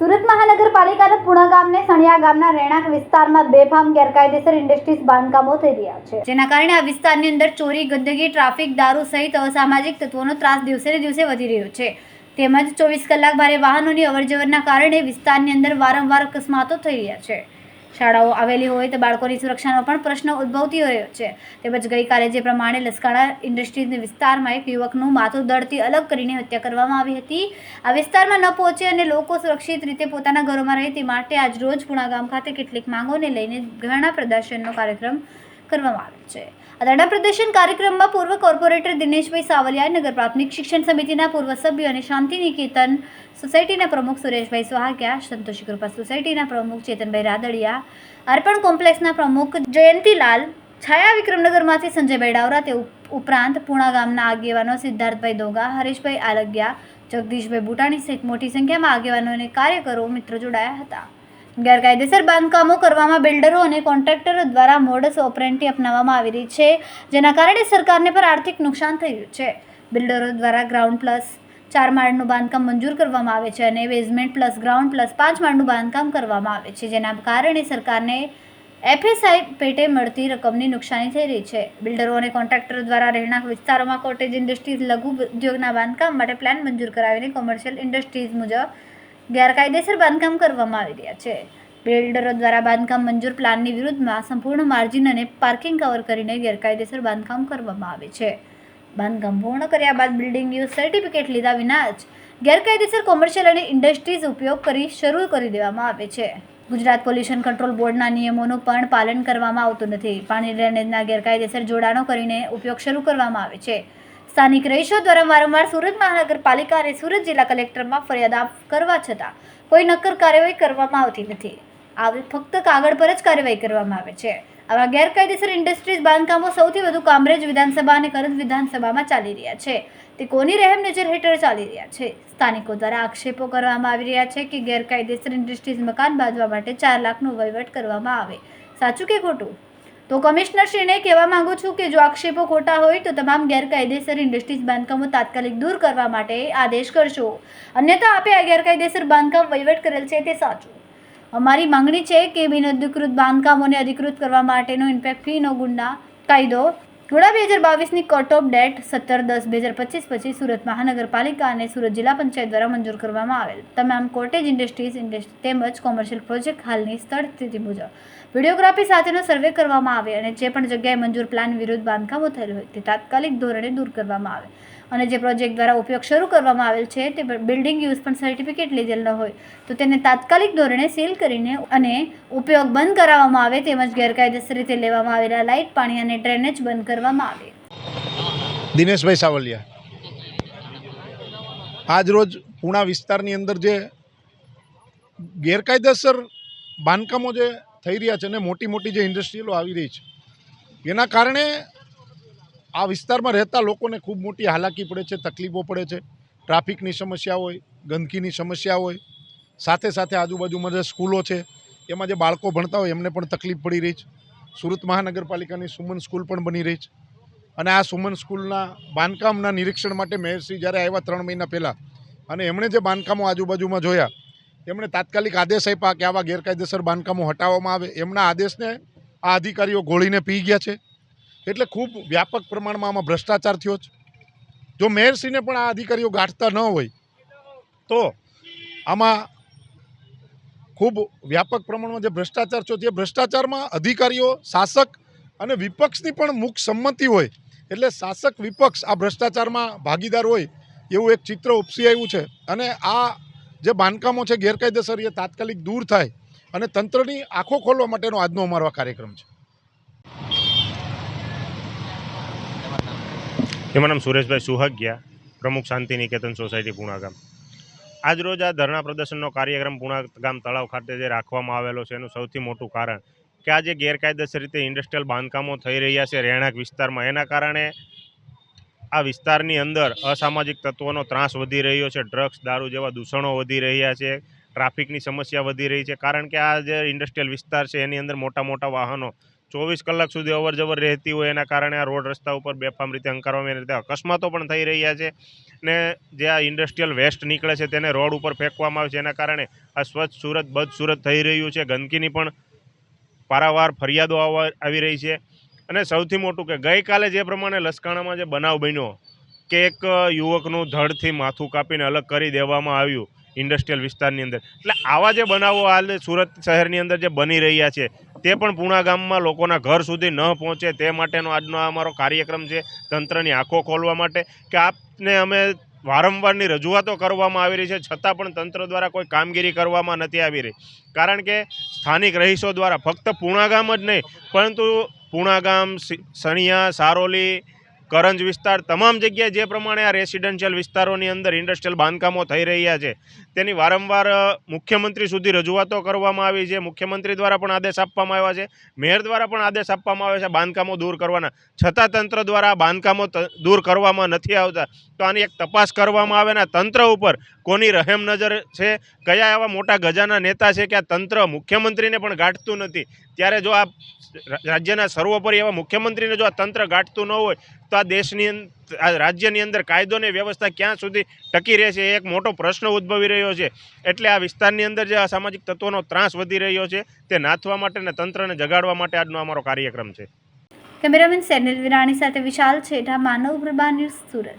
સુરત મહાનગરપાલિકાના પુણા ગામને સણિયા ગામના રહેણાંક વિસ્તારમાં બેફામ ગેરકાયદેસર ઇન્ડસ્ટ્રીઝ બાંધકામો થઈ રહ્યા છે. જેના કારણે આ વિસ્તારની અંદર ચોરી, ગંદકી, ટ્રાફિક, દારૂ સહિત અસામાજિક તત્વોનો ત્રાસ દિવસે ને દિવસે વધી રહ્યો છે. તેમજ ચોવીસ કલાક ભારે વાહનોની અવરજવરના કારણે વિસ્તારની અંદર વારંવાર અકસ્માતો થઈ રહ્યા છે. શાળાઓ આવેલી હોય તો બાળકોની સુરક્ષાનો પણ પ્રશ્ન ઉદ્ભવતી રહ્યો છે. તેમજ ગઈકાલે જે પ્રમાણે લસકાણા ઇન્ડસ્ટ્રીઝના વિસ્તારમાં એક યુવકનું માથું દળથી અલગ કરીને હત્યા કરવામાં આવી હતી. આ વિસ્તારમાં ન પહોંચે અને લોકો સુરક્ષિત રીતે પોતાના ઘરોમાં રહે તે માટે આજ રોજ પુણા ગામ ખાતે કેટલીક માંગોને લઈને ઘણા પ્રદર્શનનો કાર્યક્રમ કરવામાં આવ્યું છે. આ ધરણા પ્રદર્શન કાર્યક્રમમાં પૂર્વ કોર્પોરેટર દિનેશભાઈ સાવલિયા નગર પ્રાથમિક શિક્ષણ સમિતિના પૂર્વ સભ્ય અને શાંતિ નિકેતન સોસાયટીના પ્રમુખ સુરેશભાઈ સોહાગ્યા, સંતોષી કૃપા સોસાયટીના પ્રમુખ ચેતનભાઈ રાદડિયા, અર્પણ કોમ્પ્લેક્સના પ્રમુખ જયંતિલાલ, છાયા વિક્રમનગરમાંથી સંજયભાઈ ડાવરા તે ઉપ- ઉપરાંત પૂણા ગામના આગેવાનો સિદ્ધાર્થભાઈ દોગા, હરેશભાઈ આલગ્યા, જગદીશભાઈ બુટાણી સહિત મોટી સંખ્યામાં આગેવાનો અને કાર્યકરો મિત્રો જોડાયા હતા. ગેરકાયદેસર બાંધકામો કરવામાં બિલ્ડરો અને કોન્ટ્રાક્ટરો દ્વારા મોડસ ઓપરેન્ટી અપનાવવામાં આવી રહી છે, જેના કારણે સરકારને પર આર્થિક નુકસાન થયું છે. બિલ્ડરો દ્વારા ગ્રાઉન્ડ પ્લસ ચાર માળનું બાંધકામ મંજૂર કરવામાં આવે છે અને બેઝમેન્ટ પ્લસ ગ્રાઉન્ડ પ્લસ પાંચ માળનું બાંધકામ કરવામાં આવે છે, જેના કારણે સરકારને એફએસઆઈ પેટે મળતી રકમની નુકસાની થઈ રહી છે. બિલ્ડરો અને કોન્ટ્રાક્ટરો દ્વારા રહેણાંક વિસ્તારોમાં કોટેજ ઇન્ડસ્ટ્રીઝ, લઘુ ઉદ્યોગના બાંધકામ માટે પ્લાન મંજૂર કરાવીને કોમર્શિયલ ઇન્ડસ્ટ્રીઝ મુજબ ગેરકાયદેસર બાંધકામ કરવામાં આવી રહ્યા છે. બિલ્ડરો દ્વારા બાંધકામ મંજૂર પ્લાનની વિરુદ્ધમાં સંપૂર્ણ માર્જિન અને પાર્કિંગ કવર કરીને ગેરકાયદેસર બાંધકામ કરવામાં આવે છે. બાંધકામ પૂર્ણ કર્યા બાદ બિલ્ડિંગ યુઝ સર્ટિફિકેટ લીધા વિના જ ગેરકાયદેસર કોમર્શિયલ અને ઇન્ડસ્ટ્રીઝ ઉપયોગ કરી શરૂ કરી દેવામાં આવે છે. ગુજરાત પોલ્યુશન કંટ્રોલ બોર્ડના નિયમોનું પણ પાલન કરવામાં આવતું નથી. પાણી ડ્રેનેજના ગેરકાયદેસર જોડાણો કરીને ઉપયોગ શરૂ કરવામાં આવે છે. સ્થાનિક રહીશો દ્વારા વારંવાર સુરત મહાનગરપાલિકા અને સુરત જિલ્લા કલેક્ટરમાં ફરિયાદ કરવા છતાં કોઈ નક્કર કાર્યવાહી કરવામાં આવતી નથી. આવી ફક્ત કાગળ પર જ કાર્યવાહી કરવામાં આવે છે. આવા ગેરકાયદેસર ઇન્ડસ્ટ્રીઝ બાંધકામો સૌથી વધુ કામરેજ વિધાનસભા અને કરજ વિધાનસભામાં ચાલી રહ્યા છે. તે કોની રહેમ નજર હેઠળ ચાલી રહ્યા છે? સ્થાનિકો દ્વારા આક્ષેપો કરવામાં આવી રહ્યા છે કે ગેરકાયદેસર ઇન્ડસ્ટ્રીઝ મકાન બાંધવા માટે ચાર લાખનો વહીવટ કરવામાં આવે. સાચું કે ખોટું? તો કમિશનરશ્રીને કહેવા માંગુ છું કે જો આક્ષેપો ખોટા હોય તો તમામ ગેરકાયદેસર ઇન્ડસ્ટ્રીઝ બાંધકામો તાત્કાલિક દૂર કરવા માટે આદેશ કરશો. અન્યથા આપે આ ગેરકાયદેસર બાંધકામ વહીવટ કરેલ છે તે સાચું. અમારી માંગણી છે કે બિનઅધિકૃત બાંધકામોને અધિકૃત કરવા માટેનો ઇન્ફેક્ટ ફીનો ગુંડા કાયદો ગુડા બે હજાર બાવીસની કટ ઓફ ડેટ સત્તર દસ બે હજાર પચીસ પછી સુરત મહાનગરપાલિકા અને સુરત જિલ્લા પંચાયત દ્વારા મંજૂર કરવામાં આવેલ. તમામ કોટેજ ઇન્ડસ્ટ્રીઝ ઇન્ડસ્ટ્રી તેમજ કોમર્શિયલ પ્રોજેક્ટ હાલની સ્થળ સ્થિતિ મુજબ. વિડીયોગ્રાફી સાથેનો સર્વે કરવામાં આવે અને જે પણ જગ્યાએ મંજૂર પ્લાન વિરુદ્ધ બાંધકામો થયેલ હોય તે તાત્કાલિક ધોરણે દૂર કરવામાં આવે. અને જે પ્રોજેક્ટ દ્વારા ઉપયોગ શરૂ કરવામાં આવેલ છે તે બિલ્ડિંગ યુઝ પણ સર્ટિફિકેટ લીધેલ ન હોય, તો તેને તાત્કાલિક ધોરણે સીલ કરીને અને ઉપયોગ બંધ કરાવવામાં આવે તેમજ ગેરકાયદેસર રીતે લેવામાં આવેલા લાઇટ, પાણી અને ડ્રેનેજ બંધ કરવામાં આવે. દિનેશભાઈ સાવલિયા, આજ રોજ પૂણા વિસ્તારની અંદર જે ગેરકાયદેસર બાંધકામો જે થઈ રહ્યા છે અને મોટી મોટી જે ઇન્ડસ્ટ્રીઓ આવી રહી છે, એના કારણે આ વિસ્તારમાં રહેતા લોકોને ખૂબ મોટી હાલાકી પડે છે, તકલીફો પડે છે. ટ્રાફિકની સમસ્યા હોય, ગંદકીની સમસ્યા હોય, સાથે સાથે આજુબાજુમાં જે સ્કૂલો છે, એમાં જે બાળકો ભણતા હોય એમને પણ તકલીફ પડી રહી છે. સુરત મહાનગરપાલિકાની સુમન સ્કૂલ પણ બની રહી છે. અને આ સુમન સ્કૂલના બાંધકામના નિરીક્ષણ માટે મેયરશ્રી જ્યારે આવ્યા ત્રણ મહિના પહેલાં અને એમણે જે બાંધકામો આજુબાજુમાં જોયા, એમણે તાત્કાલિક આદેશ આપ્યા કે આવા ગેરકાયદેસર બાંધકામો હટાવવામાં આવે. એમના આદેશને આ અધિકારીઓ ગોળીને પી ગયા છે. એટલે ખૂબ વ્યાપક પ્રમાણમાં આમાં ભ્રષ્ટાચાર થયો છે. જો મેયરશ્રીને પણ આ અધિકારીઓ ગાંઠતા ન હોય, તો આમાં ખૂબ વ્યાપક પ્રમાણમાં જે ભ્રષ્ટાચાર થયો છે ભ્રષ્ટાચારમાં અધિકારીઓ, શાસક અને વિપક્ષની પણ મુખ સંમતિ હોય, એટલે શાસક વિપક્ષ આ ભ્રષ્ટાચારમાં ભાગીદાર હોય, એવું એક ચિત્ર ઉપસી આવ્યું છે. અને આ જે બાંધકામો છે, ગેરકાયદેસર, એ તાત્કાલિક દૂર થાય અને તંત્રની આંખો ખોલવા માટેનો આજનો અમારો કાર્યક્રમ છે. એમાં નામ સુરેશભાઈ સુહાગિયા, પ્રમુખ શાંતિ નિકેતન સોસાયટી પૂણાગામ આજરોજ આજ રોજ આ ધરણા પ્રદર્શનનો કાર્યક્રમ પૂણાગામ તળાવ ખાતે જે રાખવામાં આવેલો છે એનું સૌથી મોટું કારણ કે આજે ગેરકાયદેસર રીતે ઇન્ડસ્ટ્રીયલ બાંધકામો થઈ રહ્યા છે રહેણાંક વિસ્તારમાં. એના કારણે આ વિસ્તારની અંદર અસામાજિક તત્વોનો ત્રાસ વધી રહ્યો છે, ડ્રગ્સ, દારૂ જેવા દૂષણો વધી રહ્યા છે, ટ્રાફિકની સમસ્યા વધી રહી છે. કારણ કે આ જે ઇન્ડસ્ટ્રીયલ વિસ્તાર છે એની અંદર મોટા મોટા વાહનો ચોવીસ કલાક સુધી અવર જવર રહેતી હોય એના કારણે આ રોડ રસ્તા ઉપર બેફામ રીતે હંકારવામાં રીતે અકસ્માતો પણ થઈ રહ્યા છે ને જે આ ઇન્ડસ્ટ્રીયલ વેસ્ટ નીકળે છે તેને રોડ ઉપર ફેંકવામાં આવે છે. એના કારણે આ સ્વચ્છ સુરત બદ સુરત થઈ રહ્યું છે. ગંદકીની પણ પારાવાર ફરિયાદો આવી રહી છે. અને સૌથી મોટું કે ગઈકાલે જે પ્રમાણે લસકાણામાં જે બનાવ બન્યો કે એક યુવકનું ધડથી માથું કાપીને અલગ કરી દેવામાં આવ્યું ઇન્ડસ્ટ્રીયલ વિસ્તારની અંદર. એટલે આવા જે બનાવો હાલ સુરત શહેરની અંદર જે બની રહ્યા છે, તે પણ પૂણા ગામમાં લોકોના ઘર સુધી ન પહોંચે તે માટેનો આજનો અમારો કાર્યક્રમ છે તંત્રની આંખો ખોલવા માટે, કે આપને અમે વારંવારની રજૂઆતો કરવામાં આવી રહી છે, છતાં પણ તંત્ર દ્વારા કોઈ કામગીરી કરવામાં નથી આવી રહી. કારણ કે સ્થાનિક રહીશો દ્વારા ફક્ત પૂણા ગામ જ નહીં, પરંતુ પૂણા ગામ સણિયા, સારોલી કરંજ વિસ્તાર તમામ જગ્યાએ જે પ્રમાણે આ રેસિડેન્શિયલ વિસ્તારોની અંદર ઇન્ડસ્ટ્રીયલ બાંધકામો થઈ રહ્યા છે, તેની વારંવાર મુખ્યમંત્રી સુધી રજૂઆતો કરવામાં આવી છે. મુખ્યમંત્રી દ્વારા પણ આદેશ આપવામાં આવ્યા છે. મેયર દ્વારા પણ આદેશ આપવામાં આવ્યા છે બાંધકામો દૂર કરવાના. છતાં તંત્ર દ્વારા બાંધકામો દૂર કરવામાં નથી આવતા. તો આની એક તપાસ કરવામાં આવે તંત્ર ઉપર કોની રહેમ નજર છે. કયા એવા મોટા ગજાના નેતા છે કે આ તંત્ર મુખ્યમંત્રીને પણ ગાંઠતું નથી. ત્યારે જો આ રાજ્યના સર્વોપરી એવા મુખ્યમંત્રીને જો આ તંત્ર ગાંઠતું ન હોય, તો આ દેશની આ રાજ્યની અંદર કાયદો ને વ્યવસ્થા ક્યાં સુધી ટકી રહેશે એ એક મોટો પ્રશ્ન ઉદ્ભવી રહ્યો છે. એટલે આ વિસ્તારની અંદર જે અસામાજિક તત્વોનો ત્રાસ વધી રહ્યો છે, તે નાથવા માટે અને તંત્રને જગાડવા માટે આજનો અમારો કાર્યક્રમ છે. કેમેરામેન સેનિલ વિરાણી સાથે વિશાલ છેઠા, માનવ પ્રભા ન્યૂઝ સુરત.